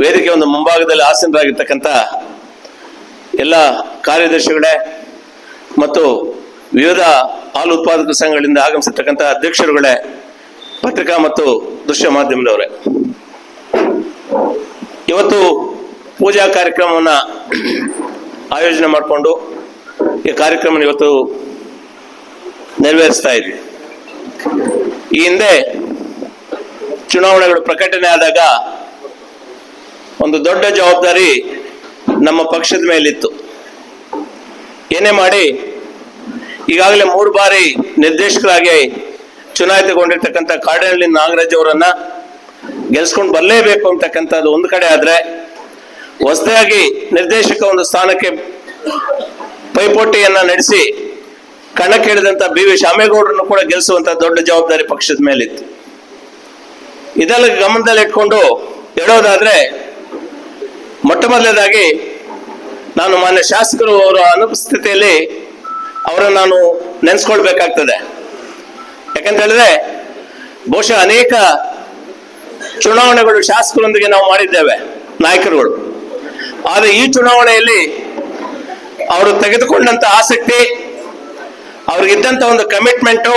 ವೇದಿಕೆ ಒಂದು ಮುಂಭಾಗದಲ್ಲಿ ಆಸೀನರಾಗಿರ್ತಕ್ಕಂಥ ಎಲ್ಲ ಕಾರ್ಯದರ್ಶಿಗಳೇ ಮತ್ತು ವಿವಿಧ ಹಾಲು ಉತ್ಪಾದಕ ಸಂಘಗಳಿಂದ ಆಗಮಿಸಿರ್ತಕ್ಕಂಥ ಅಧ್ಯಕ್ಷರುಗಳೇ, ಪತ್ರಿಕಾ ಮತ್ತು ದೃಶ್ಯ ಮಾಧ್ಯಮದವರೇ. ಇವತ್ತು ಪೂಜಾ ಕಾರ್ಯಕ್ರಮವನ್ನು ಆಯೋಜನೆ ಮಾಡಿಕೊಂಡು ಈ ಕಾರ್ಯಕ್ರಮ ಇವತ್ತು ನೆರವೇರಿಸ್ತಾ ಇದ್ವಿ. ಈ ಹಿಂದೆ ಚುನಾವಣೆಗಳು ಪ್ರಕಟಣೆ ಆದಾಗ ಒಂದು ದೊಡ್ಡ ಜವಾಬ್ದಾರಿ ನಮ್ಮ ಪಕ್ಷದ ಮೇಲಿತ್ತು. ಏನೇ ಮಾಡಿ, ಈಗಾಗಲೇ ಮೂರು ಬಾರಿ ನಿರ್ದೇಶಕರಾಗಿ ಚುನಾಯಿತಗೊಂಡಿರ್ತಕ್ಕಂಥ ಕಾಡಿನಲ್ಲಿ ನಾಗರಾಜ್ ಅವರನ್ನ ಗೆಲ್ಸ್ಕೊಂಡು ಬರಲೇಬೇಕು ಅಂತಕ್ಕಂಥದ್ದು ಒಂದು ಕಡೆ ಆದ್ರೆ, ಹೊಸದಾಗಿ ನಿರ್ದೇಶಕ ಒಂದು ಸ್ಥಾನಕ್ಕೆ ಪೈಪೋಟಿಯನ್ನ ನಡೆಸಿ ಕಣಕ್ಕಿಳಿದಂತ ಬಿ ವಿ ಶಾಮೇಗೌಡರನ್ನು ಕೂಡ ಗೆಲ್ಲಿಸುವಂತ ದೊಡ್ಡ ಜವಾಬ್ದಾರಿ ಪಕ್ಷದ ಮೇಲಿತ್ತು. ಇದೆಲ್ಲ ಗಮನದಲ್ಲಿ ಇಟ್ಕೊಂಡು ಹೇಳೋದಾದ್ರೆ ಮೊಟ್ಟ ಮೊದಲನೇದಾಗಿ ನಾನು ಮಾನ್ಯ ಶಾಸಕರು ಅವರ ಅನುಪಸ್ಥಿತಿಯಲ್ಲಿ ಅವರನ್ನು ನಾನು ನೆನೆಸ್ಕೊಳ್ಬೇಕಾಗ್ತದೆ. ಯಾಕಂತ ಹೇಳಿದ್ರೆ ಬಹುಶಃ ಅನೇಕ ಚುನಾವಣೆಗಳು ಶಾಸಕರೊಂದಿಗೆ ನಾವು ಮಾಡಿದ್ದೇವೆ, ನಾಯಕರುಗಳು. ಆದರೆ ಈ ಚುನಾವಣೆಯಲ್ಲಿ ಅವರು ತೆಗೆದುಕೊಂಡಂತ ಆಸಕ್ತಿ, ಅವ್ರಿಗಿದ್ದಂತ ಒಂದು ಕಮಿಟ್ಮೆಂಟು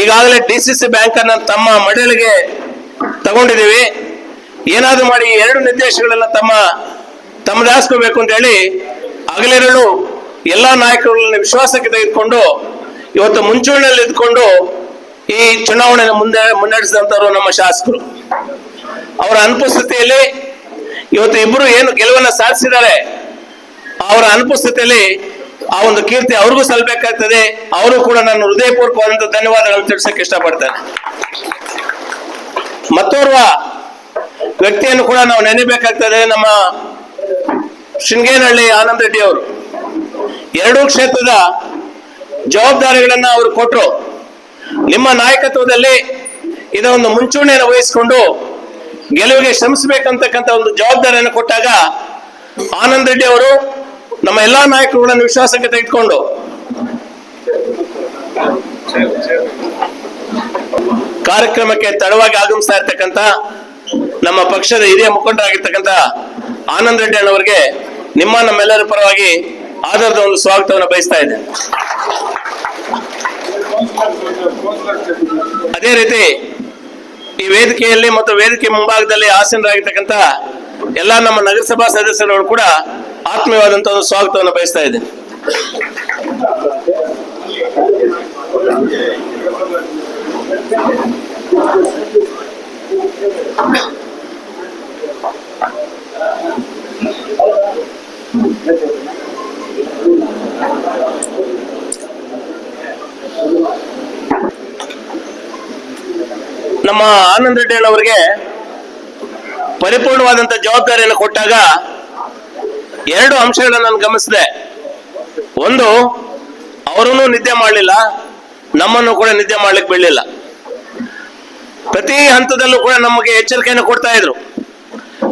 ಈಗಾಗಲೇ ಡಿ ಸಿ ಸಿ ಬ್ಯಾಂಕ್ ಅನ್ನ ತಮ್ಮ ಮಡಲಿಗೆ ತಗೊಂಡಿದ್ದೀವಿ. ಏನಾದ್ರು ಮಾಡಿ ಎರಡು ನಿರ್ದೇಶಗಳನ್ನ ತಮ್ಮ ತಮ್ಮದಾಸ್ಕೋಬೇಕು ಅಂತ ಹೇಳಿ ಹಗಲಿರಲು ಎಲ್ಲಾ ನಾಯಕರುಗಳನ್ನ ವಿಶ್ವಾಸಕ್ಕೆ ತೆಗೆದುಕೊಂಡು ಇವತ್ತು ಮುಂಚೂಣಿಯಲ್ಲಿ ಇದ್ಕೊಂಡು ಈ ಚುನಾವಣೆ ಮುಂದೆ ಮುನ್ನಡೆಸಿದಂಥವ್ರು ನಮ್ಮ ಶಾಸಕರು. ಅವರ ಅನುಪಸ್ಥಿತಿಯಲ್ಲಿ ಇವತ್ತು ಇಬ್ಬರು ಏನು ಗೆಲುವನ್ನ ಸಾಧಿಸಿದ್ದಾರೆ, ಅವರ ಅನುಪಸ್ಥಿತಿಯಲ್ಲಿ ಆ ಒಂದು ಕೀರ್ತಿ ಅವ್ರಿಗೂ ಸಲ್ಲಬೇಕಾಗ್ತದೆ ಅವರು ಕೂಡ ನಾನು ಹೃದಯಪೂರ್ವಕವಾದಂತ ಧನ್ಯವಾದಗಳನ್ನು ತಿಳಿಸಕ್ಕೆ ಇಷ್ಟಪಡ್ತೇನೆ. ಮತ್ತೋರ್ವ ವ್ಯಕ್ತಿಯನ್ನು ಕೂಡ ನಾವು ನೆನೆಬೇಕಾಗ್ತದೆ ನಮ್ಮ ಶೃಂಗೇನಹಳ್ಳಿ ಆನಂದ ರೆಡ್ಡಿ ಅವರು. ಎರಡೂ ಕ್ಷೇತ್ರದ ಜವಾಬ್ದಾರಿಗಳನ್ನ ಅವರು ಕೊಟ್ಟರು ನಿಮ್ಮ ನಾಯಕತ್ವದಲ್ಲಿ ಇದೊಂದು ಮುಂಚೂಣಿಯನ್ನು ವಹಿಸಿಕೊಂಡು ಗೆಲುವಿಗೆ ಶ್ರಮಿಸಬೇಕಂತಕ್ಕಂಥ ಒಂದು ಜವಾಬ್ದಾರಿಯನ್ನು ಕೊಟ್ಟಾಗ ಆನಂದ್ ರೆಡ್ಡಿ ಅವರು ನಮ್ಮ ಎಲ್ಲಾ ನಾಯಕರುಗಳನ್ನು ವಿಶ್ವಾಸಕ್ಕೆ ತೆಗೆದುಕೊಂಡು ಕಾರ್ಯಕ್ರಮಕ್ಕೆ ತಡವಾಗಿ ಆಗಮಿಸ್ತಾ ಇರ್ತಕ್ಕಂಥ ನಮ್ಮ ಪಕ್ಷದ ಹಿರಿಯ ಮುಖಂಡರಾಗಿರ್ತಕ್ಕಂಥ ಆನಂದ್ ರೆಡ್ಡಿ ಅಣ್ಣವರಿಗೆ ನಿಮ್ಮ ನಮ್ಮೆಲ್ಲರ ಪರವಾಗಿ ಆಧಾರದ ಒಂದು ಸ್ವಾಗತವನ್ನು ಬಯಸ್ತಾ ಅದೇ ರೀತಿ ಈ ವೇದಿಕೆಯಲ್ಲಿ ಮತ್ತು ವೇದಿಕೆ ಮುಂಭಾಗದಲ್ಲಿ ಆಸೀನರಾಗಿರ್ತಕ್ಕಂಥ ಎಲ್ಲ ನಮ್ಮ ನಗರಸಭಾ ಸದಸ್ಯರುಗಳು ಕೂಡ ಆತ್ಮೀಯವಾದಂತ ಒಂದು ಸ್ವಾಗತವನ್ನು ಬಯಸ್ತಾ ಇದ್ದೇನೆ ನಮ್ಮ ಆನಂದ್ ಅವರಿಗೆ ಪರಿಪೂರ್ಣವಾದಂತ ಜವಾಬ್ದಾರಿಯನ್ನು ಕೊಟ್ಟಾಗ ಎರಡು ಅಂಶಗಳನ್ನು ನಾನು ಗಮನಿಸಿದೆ. ಒಂದು, ಅವರನ್ನು ನಿದ್ದೆ ಮಾಡಲಿಲ್ಲ, ನಮ್ಮನ್ನು ಕೂಡ ನಿದ್ದೆ ಮಾಡ್ಲಿಕ್ಕೆ ಬಿಡಲಿಲ್ಲ. ಪ್ರತಿ ಹಂತದಲ್ಲೂ ಕೂಡ ನಮಗೆ ಎಚ್ಚರಿಕೆಯನ್ನು ಕೊಡ್ತಾ ಇದ್ರು.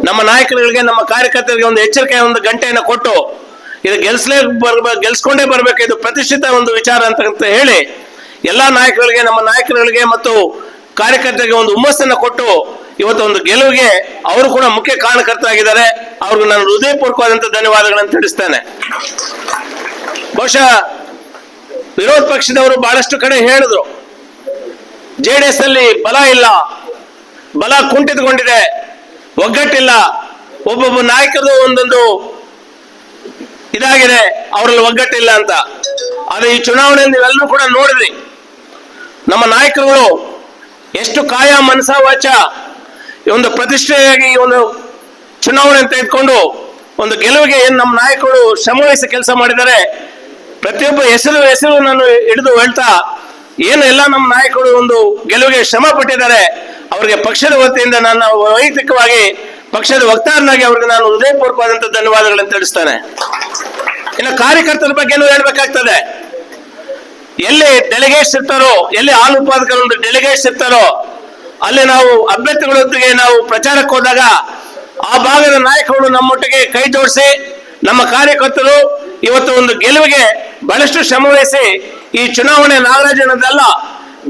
ನಮ್ಮ ನಾಯಕರುಗಳಿಗೆ, ನಮ್ಮ ಕಾರ್ಯಕರ್ತರಿಗೆ ಒಂದು ಎಚ್ಚರಿಕೆ, ಒಂದು ಗಂಟೆಯನ್ನು ಕೊಟ್ಟು, ಇದು ಗೆಲ್ಸಲೇ ಬರ್ಬೇಕು ಗೆಲ್ಸ್ಕೊಂಡೇ ಬರ್ಬೇಕು, ಇದು ಪ್ರತಿಷ್ಠಿತ ಒಂದು ವಿಚಾರ ಅಂತ ಹೇಳಿ, ಎಲ್ಲಾ ನಾಯಕರುಗಳಿಗೆ, ನಮ್ಮ ನಾಯಕರುಗಳಿಗೆ ಮತ್ತು ಕಾರ್ಯಕರ್ತರಿಗೆ ಒಂದು ಹುಮ್ಮಸ್ಸನ್ನು ಕೊಟ್ಟು ಇವತ್ತು ಒಂದು ಗೆಲುವಿಗೆ ಅವರು ಕೂಡ ಮುಖ್ಯ ಕಾರಣಕರ್ತರಾಗಿದ್ದಾರೆ. ಅವ್ರಿಗೆ ನಾನು ಹೃದಯಪೂರ್ವಕವಾದಂತ ಧನ್ಯವಾದಗಳನ್ನು ತಿಳಿಸ್ತೇನೆ. ಬಹುಶಃ ವಿರೋಧ ಪಕ್ಷದವರು ಬಹಳಷ್ಟು ಕಡೆ ಹೇಳಿದ್ರು, ಜೆ ಡಿ ಎಸ್ ಅಲ್ಲಿ ಬಲ ಇಲ್ಲ, ಬಲ ಕುಂಠಿತಗೊಂಡಿದೆ ಒಗ್ಗಟ್ಟಿಲ್ಲ, ಒಬ್ಬೊಬ್ಬ ನಾಯಕರು ಒಂದೊಂದು ಇದಾಗಿದೆ, ಅವರಲ್ಲಿ ಒಗ್ಗಟ್ಟಿಲ್ಲ ಅಂತ. ಆದ್ರೆ ಈ ಚುನಾವಣೆಯಲ್ಲಿ ನೀವೆಲ್ಲರೂ ಕೂಡ ನೋಡಿದ್ರಿ, ನಮ್ಮ ನಾಯಕರುಗಳು ಎಷ್ಟು ಕಾಯ ಮನಸ ವಾಚ? ಒಂದು ಪ್ರತಿಷ್ಠೆಯಾಗಿ ಒಂದು ಚುನಾವಣೆ ಅಂತ ತೆಗೆದುಕೊಂಡು ಒಂದು ಗೆಲುವಿಗೆ ಏನು ನಮ್ಮ ನಾಯಕರು ಶ್ರಮವಹಿಸಿ ಕೆಲಸ ಮಾಡಿದ್ದಾರೆ, ಪ್ರತಿಯೊಬ್ಬ ಹೆಸರು ಹೆಸರು ನಾನು ಹಿಡಿದು ಹೇಳ್ತಾ ಏನು ಎಲ್ಲ ನಮ್ಮ ನಾಯಕರು ಒಂದು ಗೆಲುವಿಗೆ ಶ್ರಮ ಪಟ್ಟಿದ್ದಾರೆ, ಅವರಿಗೆ ಪಕ್ಷದ ವತಿಯಿಂದ ನಾನು ವೈಯಕ್ತಿಕವಾಗಿ ಪಕ್ಷದ ವಕ್ತಾರನಾಗಿ ಅವ್ರಿಗೆ ನಾನು ಹೃದಯಪೂರ್ವಕವಾದಂತ ಧನ್ಯವಾದಗಳನ್ನು ತಿಳಿಸ್ತೇನೆ. ಇನ್ನು ಕಾರ್ಯಕರ್ತರ ಬಗ್ಗೆನೂ ಹೇಳ್ಬೇಕಾಗ್ತದೆ. ಎಲ್ಲಿ ಡೆಲಿಗೇಟ್ಸ್ ಇರ್ತಾರೋ, ಎಲ್ಲಿ ಹಾಲು ಉತ್ಪಾದಕರು ಒಂದು ಡೆಲಿಗೇಟ್ಸ್ ಇರ್ತಾರೋ, ಅಲ್ಲಿ ನಾವು ಅಭ್ಯರ್ಥಿಗಳೊಂದಿಗೆ ನಾವು ಪ್ರಚಾರಕ್ಕೆ ಹೋದಾಗ ಆ ಭಾಗದ ನಾಯಕರು ನಮ್ಮೊಟ್ಟಿಗೆ ಕೈ ಜೋಡಿಸಿ, ನಮ್ಮ ಕಾರ್ಯಕರ್ತರು ಇವತ್ತು ಒಂದು ಗೆಲುವಿಗೆ ಬಹಳಷ್ಟು ಶ್ರಮ ವಹಿಸಿ ಈ ಚುನಾವಣೆ ನಾಗರಾಜನದಲ್ಲ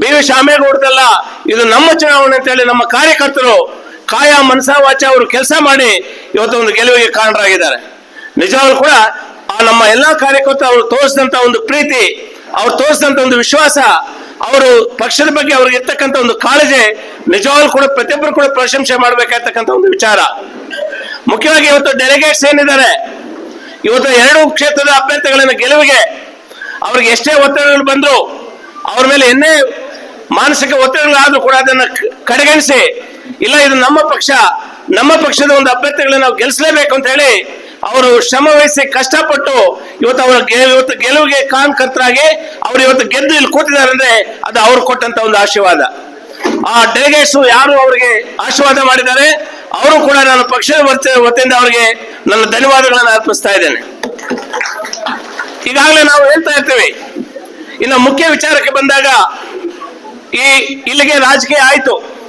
ಬಿ ವಿ ಶಾಮೇಗೌಡದಲ್ಲ ಇದು ನಮ್ಮ ಚುನಾವಣೆ ಅಂತ ಹೇಳಿ ನಮ್ಮ ಕಾರ್ಯಕರ್ತರು ಕಾಯ ಮನಸಾ ವಾಚ ಅವರು ಕೆಲಸ ಮಾಡಿ ಇವತ್ತು ಒಂದು ಗೆಲುವಿಗೆ ಕಾರಣರಾಗಿದ್ದಾರೆ. ನಿಜವಾಗ್ಲೂ ಕೂಡ ಆ ನಮ್ಮ ಎಲ್ಲಾ ಕಾರ್ಯಕರ್ತರು ಅವರು ತೋರಿಸಿದಂತ ಒಂದು ಪ್ರೀತಿ ಅವ್ರು ತೋರಿಸಿದಂತ ಒಂದು ವಿಶ್ವಾಸ ಅವರು ಪಕ್ಷದ ಬಗ್ಗೆ ಅವ್ರಿಗೆ ಇರ್ತಕ್ಕಂಥ ಒಂದು ಕಾಳಜಿ ನಿಜವಾಗ್ಲೂ ಕೂಡ ಪ್ರತಿಯೊಬ್ಬರು ಕೂಡ ಪ್ರಶಂಸೆ ಮಾಡ್ಬೇಕಾಗ್ತಕ್ಕಂಥ ಒಂದು ವಿಚಾರ. ಮುಖ್ಯವಾಗಿ ಇವತ್ತು ಡೆಲಿಗೇಟ್ಸ್ ಏನಿದ್ದಾರೆ, ಇವತ್ತು ಎರಡು ಕ್ಷೇತ್ರದ ಅಭ್ಯರ್ಥಿಗಳನ್ನ ಗೆಲುವಿಗೆ ಅವ್ರಿಗೆ ಎಷ್ಟೇ ಒತ್ತಡಗಳು ಬಂದ್ರು ಅವ್ರ ಮೇಲೆ ಎನ್ನೇ ಮಾನಸಿಕ ಒತ್ತಡಗಳಾದ್ರೂ ಕೂಡ ಅದನ್ನ ಕಡೆಗಣಿಸಿ, ಇಲ್ಲ ಇದು ನಮ್ಮ ಪಕ್ಷ, ನಮ್ಮ ಪಕ್ಷದ ಒಂದು ಅಭ್ಯರ್ಥಿಗಳನ್ನ ನಾವು ಗೆಲ್ಲಿಸಲೇಬೇಕು ಅಂತ ಹೇಳಿ ಅವರು ಶ್ರಮ ವಹಿಸಿ ಕಷ್ಟಪಟ್ಟು ಇವತ್ತು ಅವರ ಇವತ್ತು ಗೆಲುವಿಗೆ ಕಾರಣಕರ್ತರಾಗಿ ಅವರು ಇವತ್ತು ಗೆದ್ದು ಇಲ್ಲಿ ಕೂತಿದ್ದಾರೆ ಅಂದ್ರೆ ಅದು ಅವ್ರು ಕೊಟ್ಟಂತ ಒಂದು ಆಶೀರ್ವಾದ. ಆ ಡೆಲಿಗೇಟ್ಸ್ ಯಾರು ಅವರಿಗೆ ಆಶೀರ್ವಾದ ಮಾಡಿದ್ದಾರೆ, ಅವರು ಕೂಡ ನಾನು ಪಕ್ಷದ ವತಿ- ವತಿಯಿಂದ ಅವರಿಗೆ ನನ್ನ ಧನ್ಯವಾದಗಳನ್ನು ಅರ್ಪಿಸ್ತಾ ಇದ್ದೇನೆ. ಈಗಾಗಲೇ ನಾವು ಹೇಳ್ತಾ ಇರ್ತೇವೆ, ಇನ್ನು ಮುಖ್ಯ ವಿಚಾರಕ್ಕೆ ಬಂದಾಗ ಈ ಇಲ್ಲಿಗೆ ರಾಜಕೀಯ ಆಯ್ತು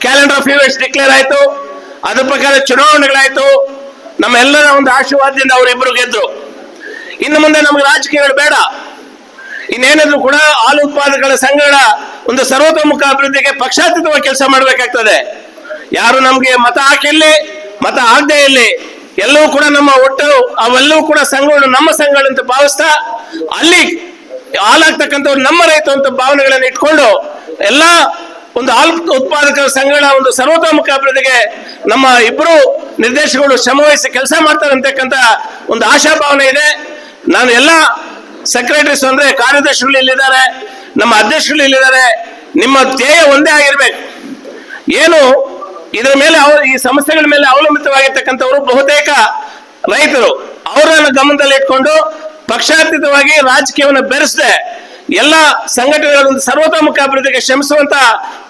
ಕ್ಯಾಲೆಂಡರ್ ಆಫ್ ಇವೆಂಟ್ಸ್ ಡಿಕ್ಲೇರ್ ಆಯ್ತು, ಅದ್ರ ಪ್ರಕಾರ ಚುನಾವಣೆಗಳಾಯ್ತು, ನಮ್ಮೆಲ್ಲರ ಒಂದು ಆಶೀರ್ವಾದದಿಂದ ಅವರಿಬ್ಬರು ಗೆದ್ರು. ಇನ್ನು ಮುಂದೆ ನಮಗೆ ರಾಜಕೀಯಗಳು ಬೇಡ. ಇನ್ನೇನಾದ್ರೂ ಕೂಡ ಹಾಲು ಉತ್ಪಾದಕರ ಸಂಘಗಳ ಒಂದು ಸರ್ವತೋಮುಖ ಅಭಿವೃದ್ಧಿಗೆ ಪಕ್ಷಾತೀತವಾಗಿ ಕೆಲಸ ಮಾಡಬೇಕಾಗ್ತದೆ. ಯಾರು ನಮಗೆ ಮತ ಹಾಕಿಲ್ಲಿ ಮತ ಆಗದೆ ಇರಲಿ, ಎಲ್ಲವೂ ಕೂಡ ನಮ್ಮ ಒಟ್ಟು, ಅವೆಲ್ಲವೂ ಕೂಡ ಸಂಘಗಳು ನಮ್ಮ ಸಂಘಗಳು ಅಂತ ಭಾವಿಸ್ತಾ, ಅಲ್ಲಿ ಹಾಲಾಗ್ತಕ್ಕಂಥವ್ರು ನಮ್ಮ ರೈತ ಅಂತ ಭಾವನೆಗಳನ್ನು ಇಟ್ಕೊಂಡು ಎಲ್ಲ ಒಂದು ಹಾಲು ಉತ್ಪಾದಕರ ಸಂಘಗಳ ಒಂದು ಸರ್ವತೋಮುಖ ಅಭಿವೃದ್ಧಿಗೆ ನಮ್ಮ ಇಬ್ಬರು ನಿರ್ದೇಶಕರು ಶ್ರಮವಹಿಸಿ ಕೆಲಸ ಮಾಡ್ತಾರೆ ಅಂತಕ್ಕಂಥ ಒಂದು ಆಶಾಭಾವನೆ ಇದೆ. ನಾನು ಎಲ್ಲ ಸೆಕ್ರೆಟರೀಸ್ ಅಂದ್ರೆ ಕಾರ್ಯದರ್ಶಿಗಳು ಇಲ್ಲಿದ್ದಾರೆ, ನಮ್ಮ ಅಧ್ಯಕ್ಷರು ಇಲ್ಲಿದ್ದಾರೆ, ನಿಮ್ಮ ಧ್ಯೇಯ ಒಂದೇ ಆಗಿರ್ಬೇಕು. ಏನು, ಇದರ ಮೇಲೆ ಅವರು, ಈ ಸಮಸ್ಯೆಗಳ ಮೇಲೆ ಅವಲಂಬಿತವಾಗಿರ್ತಕ್ಕಂಥವರು ಬಹುತೇಕ ರೈತರು. ಅವರನ್ನು ಗಮನದಲ್ಲಿ ಇಟ್ಕೊಂಡು ಪಕ್ಷಾತೀತವಾಗಿ ರಾಜಕೀಯವನ್ನು ಬೆರೆಸದೆ ಎಲ್ಲ ಸಂಘಟನೆಗಳ ಒಂದು ಸರ್ವತೋಮುಖ ಅಭಿವೃದ್ಧಿಗೆ ಶ್ರಮಿಸುವಂತ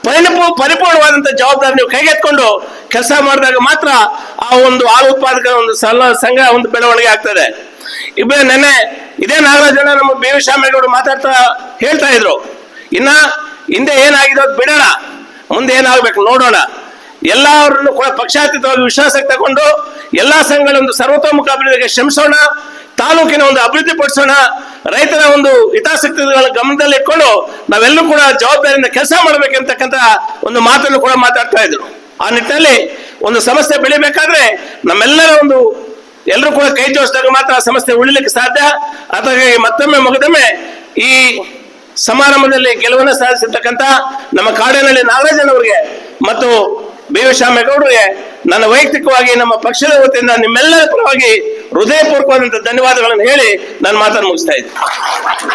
ಪರಿಣಪ, ಪರಿಪೂರ್ಣವಾದಂತ ಜವಾಬ್ದಾರಿ ನೀವು ಕೈಗೆತ್ಕೊಂಡು ಕೆಲಸ ಮಾಡಿದಾಗ ಮಾತ್ರ ಆ ಒಂದು ಹಾಲು ಉತ್ಪಾದಕರ ಒಂದು ಸಂಘ, ಒಂದು ಬೆಳವಣಿಗೆ ಆಗ್ತದೆ. ಇಬ್ಬರೇ ನೆನ್ನೆ, ಇದೇ ನಾಗರಾಜಣ್ಣ ನಮ್ಮ ಬಿ ವಿ ಮಾತಾಡ್ತಾ ಹೇಳ್ತಾ ಇದ್ರು. ಇನ್ನ ಹಿಂದೆ ಏನಾಗಿದೆ ಬಿಡೋಣ. ಮುಂದೆ ಏನಾಗ್ಬೇಕು ನೋಡೋಣ. ಎಲ್ಲರನ್ನು ಕೂಡ ಪಕ್ಷಾತೀತವಾಗಿ ವಿಶ್ವಾಸಕ್ಕೆ ತಗೊಂಡು ಎಲ್ಲಾ ಸಂಘಗಳ ಒಂದು ಸರ್ವತೋಮುಖ ಅಭಿವೃದ್ಧಿಗೆ ಶ್ರಮಿಸೋಣ. ತಾಲೂಕಿನ ಒಂದು ಅಭಿವೃದ್ಧಿ ಪಡಿಸೋಣ. ರೈತರ ಒಂದು ಹಿತಾಸಕ್ತಿಗಳ ಗಮನದಲ್ಲಿ ಇಟ್ಕೊಂಡು ನಾವೆಲ್ಲರೂ ಕೂಡ ಜವಾಬ್ದಾರಿಯಿಂದ ಕೆಲಸ ಮಾಡಬೇಕಂತಕ್ಕಂತ ಒಂದು ಮಾತನ್ನು ಕೂಡ ಮಾತಾಡ್ತಾ ಇದ್ರು. ಆ ನಿಟ್ಟಿನಲ್ಲಿ ಒಂದು ಸಮಸ್ಯೆ ಬೆಳಿಬೇಕಾದ್ರೆ ನಮ್ಮೆಲ್ಲರ ಒಂದು ಎಲ್ಲರೂ ಕೂಡ ಕೈ ಜೋಡಿಸಿದಾಗ ಮಾತ್ರ ಸಮಸ್ಯೆ ಉಳಿಲಿಕ್ಕೆ ಸಾಧ್ಯ. ಅದಕ್ಕೆ ಮತ್ತೊಮ್ಮೆ ಮಗದೊಮ್ಮೆ ಈ ಸಮಾರಂಭದಲ್ಲಿ ಗೆಲುವನ್ನು ಸಾಧಿಸಿರ್ತಕ್ಕಂಥ ನಮ್ಮ ಕಾಡಿನಲ್ಲಿ ನಾಗರಾಜನ್ ಅವರಿಗೆ ಮತ್ತು ಬಿ ವಿ ಶಾಮೇಗೌಡರಿಗೆ ನನ್ನ ವೈಯಕ್ತಿಕವಾಗಿ ನಮ್ಮ ಪಕ್ಷದ ವತಿಯಿಂದ ನಿಮ್ಮೆಲ್ಲರ ಪರವಾಗಿ ಹೃದಯಪೂರ್ವಕವಾದಂತಹ ಧನ್ಯವಾದಗಳನ್ನು ಹೇಳಿ ನನ್ನ ಮಾತನ್ನು ಮುಗಿಸ್ತಾ ಇದ್ದೀನಿ.